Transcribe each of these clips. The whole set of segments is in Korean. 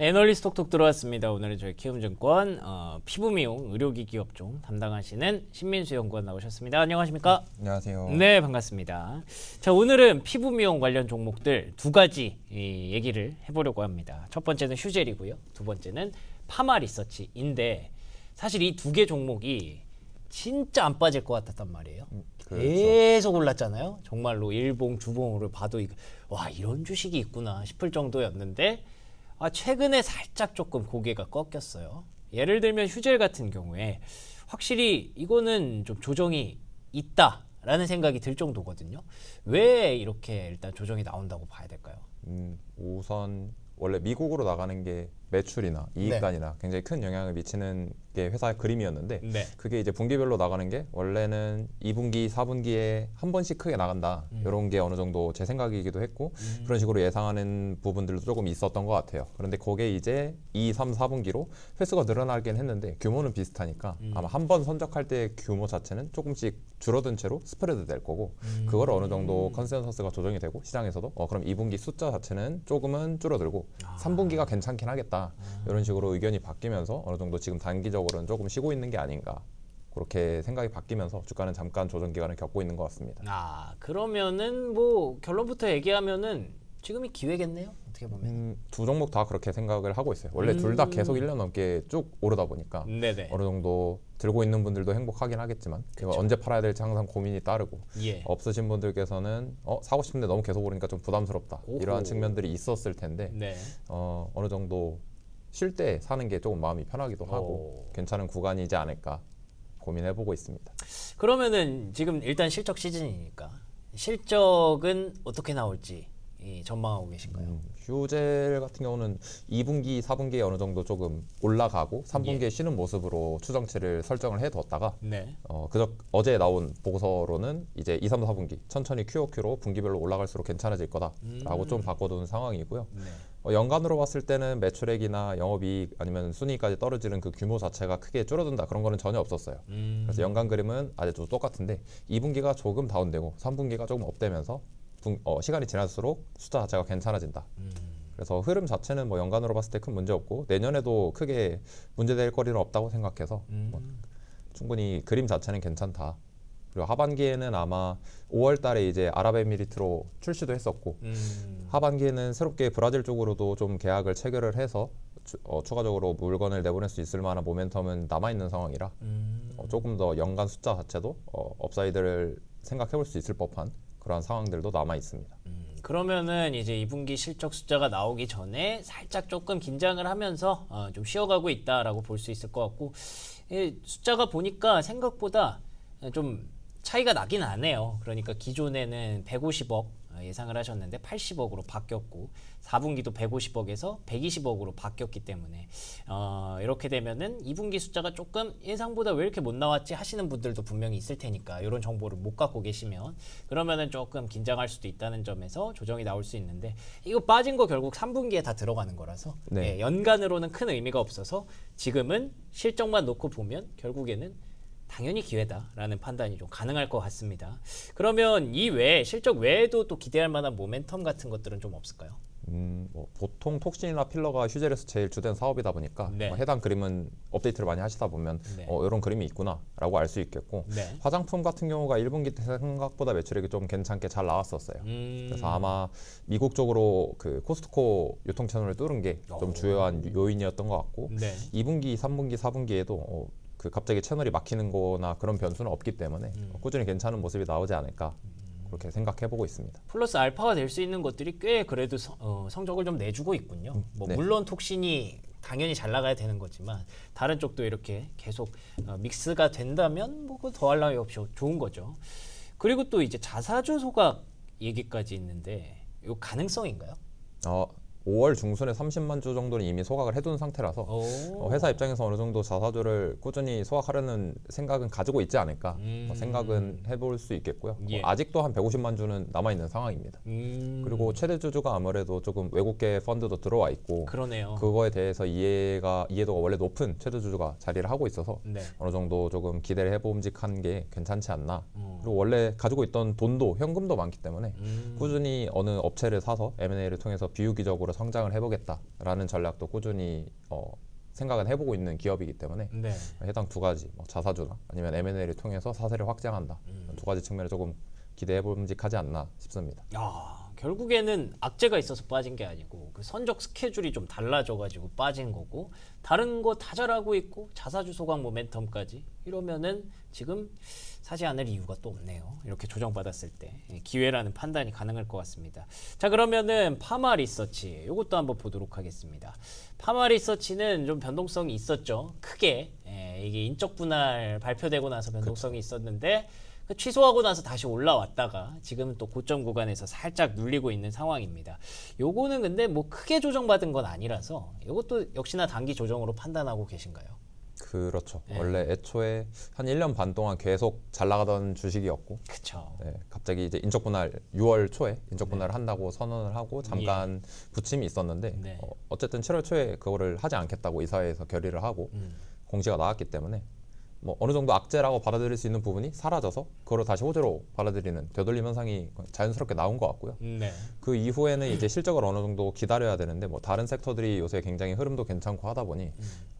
네, 애널리스트 톡톡 들어왔습니다. 오늘은 저희 키움증권 어, 피부 미용 의료기기 업종 담당하시는 신민수 연구원 나오셨습니다. 안녕하십니까? 안녕하세요. 네, 반갑습니다. 자, 오늘은 피부 미용 관련 종목들 두 가지 이, 얘기를 해보려고 합니다. 첫 번째는 휴젤이고요. 두 번째는 파마 리서치인데 사실 이 두 개 종목이 진짜 안 빠질 것 같았단 말이에요. 그렇죠. 계속 올랐잖아요. 정말로 일봉 주봉으로 봐도 와 이런 주식이 있구나 싶을 정도였는데 아, 최근에 살짝 조금 고개가 꺾였어요. 예를 들면 휴젤 같은 경우에 확실히 이거는 좀 조정이 있다 라는 생각이 들 정도거든요. 왜 이렇게 일단 조정이 나온다고 봐야 될까요? 음, 우선 원래 미국으로 나가는 게 매출이나 이익단이나 굉장히 큰 영향을 미치는 게 회사의 그림이었는데 네. 그게 이제 분기별로 나가는 게 원래는 2분기, 4분기에 한 번씩 크게 나간다. 이런 게 어느 정도 제 생각이기도 했고 그런 식으로 예상하는 부분들도 조금 있었던 것 같아요. 그런데 그게 이제 2, 3, 4분기로 횟수가 늘어나긴 했는데 규모는 비슷하니까 아마 한 번 선적할 때 규모 자체는 조금씩 줄어든 채로 스프레드 될 거고 그걸 어느 정도 컨센서스가 조정이 되고 시장에서도 어 그럼 2분기 숫자 자체는 조금은 줄어들고 3분기가 괜찮긴 하겠다. 이런 식으로 의견이 바뀌면서 어느 정도 지금 단기적으로는 조금 쉬고 있는 게 아닌가. 그렇게 생각이 바뀌면서 주가는 잠깐 조정 기간을 겪고 있는 것 같습니다. 아 그러면은 뭐 결론부터 얘기하면은 지금이 기회겠네요. 어떻게 보면. 음, 두 종목 다 그렇게 생각을 하고 있어요. 원래 둘다 계속 1년 넘게 쭉 오르다 보니까 네네. 어느 정도 들고 있는 분들도 행복하긴 하겠지만 이거 언제 팔아야 될지 항상 고민이 따르고 예. 없으신 분들께서는 어, 사고 싶은데 너무 계속 오르니까 좀 부담스럽다 오호. 이러한 측면들이 있었을 텐데 네. 어, 어느 정도 쉴 때 사는 게 조금 마음이 편하기도 하고 오. 괜찮은 구간이지 않을까 고민해보고 있습니다. 그러면은 지금 일단 실적 시즌이니까 실적은 어떻게 나올지 이 전망하고 계신가요? 음, 휴젤 같은 경우는 2분기, 4분기에 어느 정도 조금 올라가고 3분기에 예. 쉬는 모습으로 추정치를 설정을 해뒀다가 네. 어, 그저 어제 나온 보고서로는 이제 2, 3, 4분기 천천히 QOQ로 분기별로 올라갈수록 괜찮아질 거다라고 좀 바꿔둔 상황이고요. 네. 어, 연간으로 봤을 때는 매출액이나 영업이익 아니면 순이익까지 떨어지는 그 규모 자체가 크게 줄어든다 그런 거는 전혀 없었어요. 음. 그래서 연간 그림은 아직도 똑같은데 2분기가 조금 다운되고 3분기가 조금 업되면서 분- 어, 시간이 지날수록 숫자 자체가 괜찮아진다. 음. 그래서 흐름 자체는 뭐 연간으로 봤을 때 큰 문제 없고 내년에도 크게 문제될 거리는 없다고 생각해서 음. 뭐 충분히 그림 자체는 괜찮다. 그리고 하반기에는 아마 5월 달에 이제 아랍에미리트로 출시도 했었고 음. 하반기에는 새롭게 브라질 쪽으로도 좀 계약을 체결을 해서 추, 어, 추가적으로 물건을 내보낼 수 있을 만한 모멘텀은 남아 있는 상황이라 음. 어, 조금 더 연간 숫자 자체도 어, 업사이드를 생각해 볼 수 있을 법한 그러한 상황들도 남아 있습니다. 음, 그러면은 이제 2분기 실적 숫자가 나오기 전에 살짝 조금 긴장을 하면서 어, 좀 쉬어가고 있다라고 볼 수 있을 것 같고 이 숫자가 보니까 생각보다 좀 차이가 나긴 하네요. 그러니까 기존에는 150억 예상을 하셨는데 80억으로 바뀌었고 4분기도 150억에서 120억으로 바뀌었기 때문에 어, 이렇게 되면은 2분기 숫자가 조금 예상보다 왜 이렇게 못 나왔지 하시는 분들도 분명히 있을 테니까 이런 정보를 못 갖고 계시면 그러면은 조금 긴장할 수도 있다는 점에서 조정이 나올 수 있는데 이거 빠진 거 결국 3분기에 다 들어가는 거라서 네. 예, 연간으로는 큰 의미가 없어서 지금은 실적만 놓고 보면 결국에는 당연히 기회다라는 판단이 좀 가능할 것 같습니다. 그러면 이 외에 실적 외에도 또 기대할 만한 모멘텀 같은 것들은 좀 없을까요? 음, 뭐 보통 톡신이나 필러가 휴젤에서 제일 주된 사업이다 보니까 네. 뭐 해당 그림은 업데이트를 많이 하시다 보면 네. 어, 이런 그림이 있구나라고 알 수 있겠고 네. 화장품 같은 경우가 1분기 때 생각보다 매출액이 좀 괜찮게 잘 나왔었어요. 음, 그래서 아마 미국 쪽으로 그 코스트코 유통 채널을 뚫은 게좀 오. 주요한 요인이었던 것 같고 네. 2분기, 3분기, 4분기에도 어, 그 갑자기 채널이 막히는 거나 그런 변수는 없기 때문에 음. 어, 꾸준히 괜찮은 모습이 나오지 않을까 그렇게 생각해 보고 있습니다. 플러스 알파가 될 수 있는 것들이 꽤 그래도 성, 어, 성적을 좀 내주고 있군요. 뭐 네. 물론 톡신이 당연히 잘 나가야 되는 거지만 다른 쪽도 이렇게 계속 어, 믹스가 된다면 뭐그 더할 나위 없이 좋은 거죠. 그리고 또 이제 자사주 소각 얘기까지 있는데 이 가능성인가요? 어, 5월 중순에 30만 주 정도는 이미 소각을 해둔 상태라서 오. 어, 회사 입장에서 어느 정도 자사주를 꾸준히 소각하려는 생각은 가지고 있지 않을까 음. 뭐 생각은 해볼 수 있겠고요. 어, 예. 아직도 한 150만 주는 남아 있는 상황입니다. 음, 그리고 최대 주주가 아무래도 조금 외국계 펀드도 들어와 있고 그러네요. 그거에 대해서 이해가 이해도가 원래 높은 최대 주주가 자리를 하고 있어서 네. 어느 정도 조금 기대를 해봄직한 게 괜찮지 않나. 어. 그리고 원래 가지고 있던 돈도 현금도 많기 때문에 음. 꾸준히 어느 업체를 사서 M&A를 통해서 비유기적으로 전략적으로 성장을 해보겠다라는 전략도 꾸준히 어, 생각은 해보고 있는 기업이기 때문에 네. 해당 두 가지 뭐 자사주나 아니면 M&A를 통해서 사세를 확장한다 두 가지 측면에 조금 기대해 봄직하지 않나 싶습니다. 아, 결국에는 악재가 있어서 빠진 게 아니고 그 선적 스케줄이 좀 달라져가지고 빠진 거고 다른 거 다 잘하고 있고 자사주 소강 모멘텀까지 이러면은 지금 사지 않을 이유가 또 없네요. 이렇게 조정받았을 때 예, 기회라는 판단이 가능할 것 같습니다. 자 그러면은 파마 리서치 이것도 한번 보도록 하겠습니다. 파마 리서치는 좀 변동성이 있었죠. 크게 예, 이게 인적 분할 발표되고 나서 변동성이 있었는데 그 취소하고 나서 다시 올라왔다가 지금은 또 고점 구간에서 살짝 눌리고 있는 상황입니다. 요거는 근데 뭐 크게 조정받은 건 아니라서 이것도 역시나 단기 조정으로 판단하고 계신가요? 그렇죠. 네. 원래 애초에 한 1년 반 동안 계속 잘 나가던 주식이었고 그쵸. 네, 갑자기 이제 인적 분할 6월 초에 인적 분할을 한다고 선언을 하고 잠깐 부침이 있었는데 네. 어, 어쨌든 7월 초에 그거를 하지 않겠다고 이사회에서 결의를 하고 음. 공시가 나왔기 때문에 뭐 어느 정도 악재라고 받아들일 수 있는 부분이 사라져서 그걸 다시 호재로 받아들이는 되돌림 현상이 자연스럽게 나온 것 같고요. 네. 그 이후에는 이제 실적을 어느 정도 기다려야 되는데 뭐 다른 섹터들이 요새 굉장히 흐름도 괜찮고 하다 보니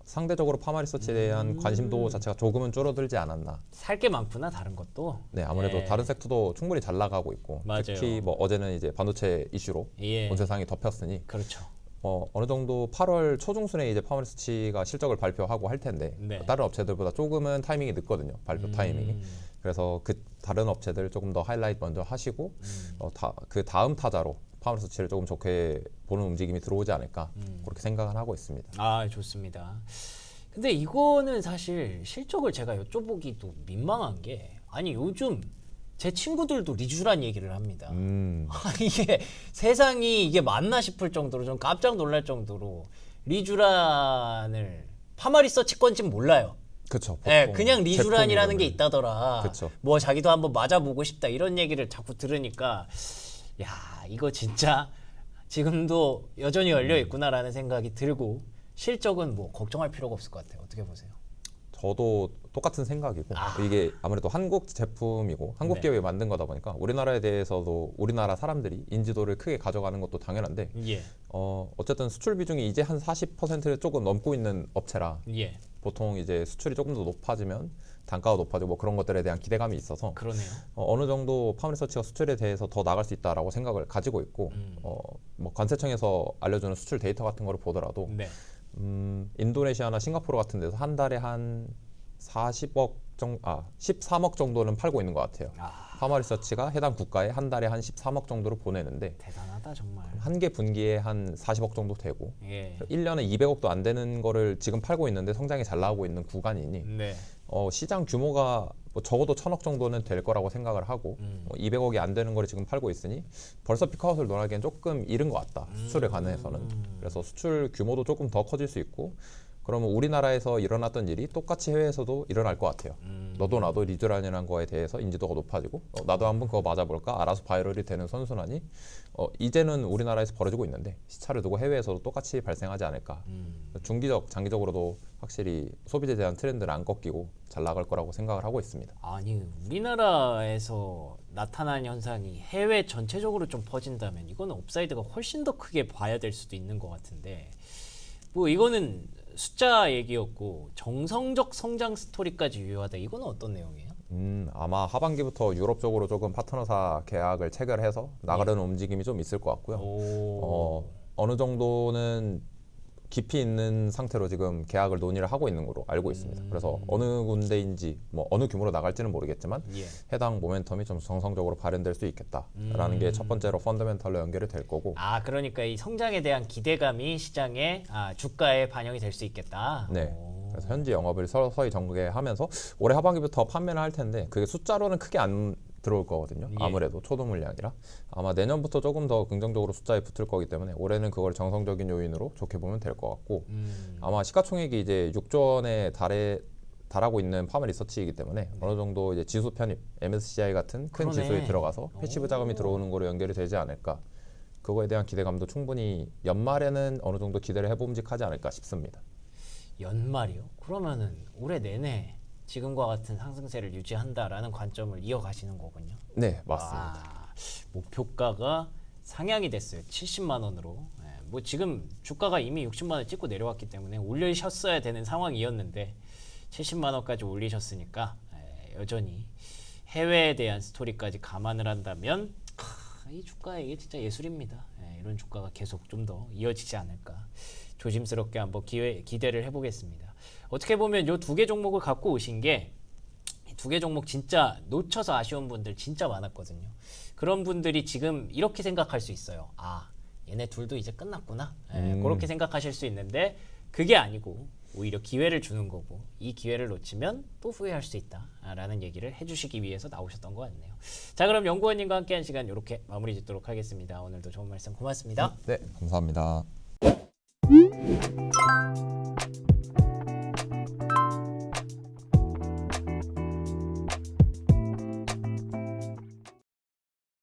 상대적으로 파마 리서치에 대한 관심도 자체가 조금은 줄어들지 않았나. 살 게 많구나 다른 것도. 네, 아무래도 네. 다른 섹터도 충분히 잘 나가고 있고 맞아요. 특히 뭐 어제는 이제 반도체 이슈로 예. 온 세상이 덮였으니 그렇죠. 어, 어느 정도 8월 초중순에 이제 파마 리서치가 실적을 발표하고 할 텐데 네. 다른 업체들보다 조금은 타이밍이 늦거든요. 발표 타이밍이. 음. 그래서 그 다른 업체들 조금 더 하이라이트 먼저 하시고 음. 어, 다, 그 다음 타자로 파마 리서치를 조금 좋게 보는 움직임이 들어오지 않을까 음. 그렇게 생각은 하고 있습니다. 아 좋습니다. 근데 이거는 사실 실적을 제가 여쭤보기도 민망한 게 아니 요즘 제 친구들도 리주란 얘기를 합니다. 음, 아, 이게 세상이 이게 맞나 싶을 정도로 좀 깜짝 놀랄 정도로 리주란을 파마리 서치 건지 몰라요. 그렇죠. 예, 그냥 리주란이라는 게 있다더라. 그쵸. 뭐 자기도 한번 맞아보고 싶다 이런 얘기를 자꾸 들으니까 야 이거 진짜 지금도 여전히 열려 있구나라는 생각이 들고 실적은 뭐 걱정할 필요가 없을 것 같아요. 어떻게 보세요? 저도 똑같은 생각이고 아. 이게 아무래도 한국 제품이고 한국 네. 기업이 만든 거다 보니까 우리나라에 대해서도 우리나라 사람들이 인지도를 크게 가져가는 것도 당연한데 예, 어, 어쨌든 수출 비중이 이제 한 40%를 조금 넘고 있는 업체라 예, 보통 이제 수출이 조금 더 높아지면 단가가 높아지고 뭐 그런 것들에 대한 기대감이 있어서 그러네요. 어, 어느 정도 파머리서치가 수출에 대해서 더 나갈 수 있다라고 생각을 가지고 있고 음. 어, 뭐 관세청에서 알려주는 수출 데이터 같은 거를 보더라도 네, 음, 인도네시아나 싱가포르 같은 데서 한 달에 한 40억 정도, 아 13억 정도는 팔고 있는 것 같아요. 아 파머리서치가 해당 국가에 한 달에 한 13억 정도를 보내는데 대단하다 정말. 한 개 분기에 한 40억 정도 되고 예, 1년에 200억도 안 되는 거를 지금 팔고 있는데 성장이 잘 나오고 있는 구간이니 네, 어, 시장 규모가 뭐 적어도 천억 정도는 될 거라고 생각을 하고 음. 어, 200억이 안 되는 거를 지금 팔고 있으니 벌써 피크아웃을 논하기엔 조금 이른 것 같다 수출에 관해서는 그래서 수출 규모도 조금 더 커질 수 있고 그러면 우리나라에서 일어났던 일이 똑같이 해외에서도 일어날 것 같아요 음. 너도 나도 리드란이라는 거에 대해서 인지도가 높아지고 어, 나도 한번 그거 맞아볼까 알아서 바이럴이 되는 선순환이 어, 이제는 우리나라에서 벌어지고 있는데 시차를 두고 해외에서도 똑같이 발생하지 않을까 음. 중기적 장기적으로도 확실히 소비재에 대한 트렌드를 안 꺾이고 잘 나갈 거라고 생각을 하고 있습니다. 아니 우리나라에서 나타난 현상이 해외 전체적으로 좀 퍼진다면 이거는 업사이드가 훨씬 더 크게 봐야 될 수도 있는 것 같은데 뭐 이거는 숫자 얘기였고 정성적 성장 스토리까지 유효하다 이거는 어떤 내용이에요? 음, 아마 하반기부터 유럽 쪽으로 조금 파트너사 계약을 체결해서 나가려는 움직임이 좀 있을 것 같고요. 오, 어, 어느 정도는 깊이 있는 상태로 지금 계약을 논의를 하고 있는 걸로 알고 있습니다. 그래서 어느 군데인지 뭐 어느 규모로 나갈지는 모르겠지만 예. 해당 모멘텀이 좀 정상적으로 발현될 수 있겠다라는 게 첫 번째로 펀더멘털로 연결이 될 거고 아 그러니까 이 성장에 대한 기대감이 시장에 아, 주가에 반영이 될 수 있겠다. 네. 오. 그래서 현지 영업을 서서히 전개하면서 올해 하반기부터 판매를 할 텐데 그게 숫자로는 크게 안 들어올 거거든요. 예. 아무래도 초도 물량이라 아마 내년부터 조금 더 긍정적으로 숫자에 붙을 거기 때문에 올해는 그걸 정성적인 요인으로 좋게 보면 될 것 같고 음, 아마 시가총액이 이제 6조 원에 달해 달하고 있는 파마 리서치이기 때문에 어느 정도 이제 지수 편입, MSCI 같은 큰 네. 그러네. 지수에 들어가서 패시브 오. 자금이 들어오는 거로 연결이 되지 않을까. 그거에 대한 기대감도 충분히 연말에는 어느 정도 기대를 해봄직하지 않을까 싶습니다. 연말이요? 그러면은 올해 내내 지금과 같은 상승세를 유지한다라는 관점을 이어가시는 거군요. 네, 맞습니다. 아, 목표가가 상향이 됐어요. 70만 원으로 예, 뭐 지금 주가가 이미 60만 원 찍고 내려왔기 때문에 올리셨어야 되는 상황이었는데 70만 원까지 올리셨으니까 에, 여전히 해외에 대한 스토리까지 감안을 한다면 크, 이 주가 이게 진짜 예술입니다. 에, 이런 주가가 계속 좀 더 이어지지 않을까 조심스럽게 한번 기회, 기대를 해보겠습니다. 어떻게 보면 요 두 개 종목을 갖고 오신 게 두 개 종목 진짜 놓쳐서 아쉬운 분들 진짜 많았거든요. 그런 분들이 지금 이렇게 생각할 수 있어요. 아, 얘네 둘도 이제 끝났구나. 예, 음. 그렇게 생각하실 수 있는데 그게 아니고 오히려 기회를 주는 거고 이 기회를 놓치면 또 후회할 수 있다라는 얘기를 해주시기 위해서 나오셨던 것 같네요. 자, 그럼 연구원님과 함께한 시간 이렇게 마무리 짓도록 하겠습니다. 오늘도 좋은 말씀 고맙습니다. 네, 감사합니다.